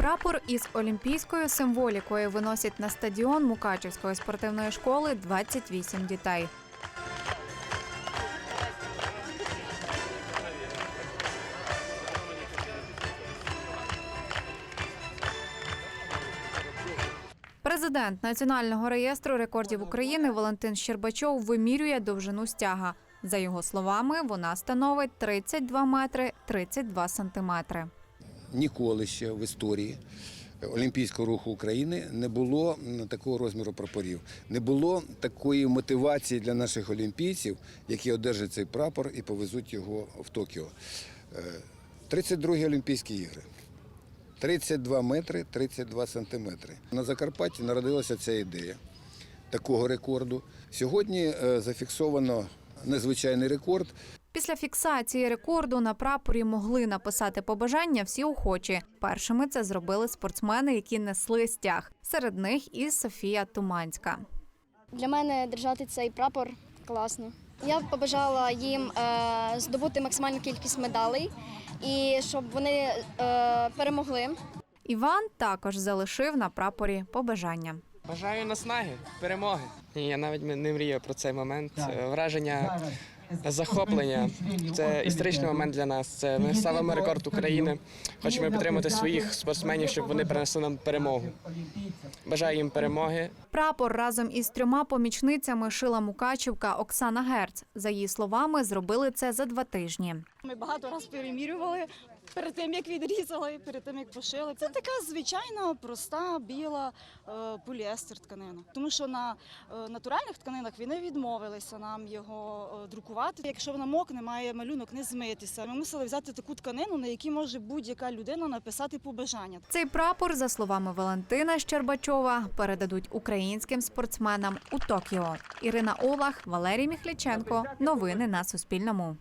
Прапор із олімпійською символікою виносять на стадіон Мукачівської спортивної школи 28 дітей. Президент Національного реєстру рекордів України Валентин Щербачов вимірює довжину стяга. За його словами, вона становить 32 метри 32 сантиметри. Ніколи ще в історії Олімпійського руху України не було такого розміру прапорів. Не було такої мотивації для наших олімпійців, які одержать цей прапор і повезуть його в Токіо. Е, 32-гі Олімпійські ігри. 32 метри 32 сантиметри. На Закарпатті народилася ця ідея такого рекорду. Сьогодні е, зафіксовано незвичайний рекорд Після фіксації рекорду на прапорі могли написати побажання всі охочі. Першими це зробили спортсмени, які несли стяг. Серед них і Софія Туманська. Для мене держати цей прапор класно. Я б побажала їм е, здобути максимальну кількість медалей і щоб вони е, перемогли. Іван також залишив на прапорі побажання. Бажаю наснаги, перемоги. Я навіть не мрію про цей момент. Враження, захоплення. Це історичний момент для нас. Це ми ставимо рекорд України. Хочемо підтримати своїх спортсменів, щоб вони принесли нам перемогу. Бажаю їм перемоги. Прапор разом із трьома помічницями шила Мукачівка Оксана Герц. За її словами, зробили це за два тижні. Ми багато раз перемірювали перед тим, як відрізали, перед тим, як пошили. Це така звичайна, проста, біла е, поліестер тканина. Тому що на е, натуральних тканинах вони відмовилися нам його е, друкувати. Якщо вона мокне, має малюнок не змитися. Ми мусили взяти таку тканину, на якій може будь-яка людина написати побажання. Цей прапор, за словами Валентина Щербачова, передадуть українським спортсменам у Токіо. Ірина Олах, Валерій Міхліченко. Новини на Суспільному.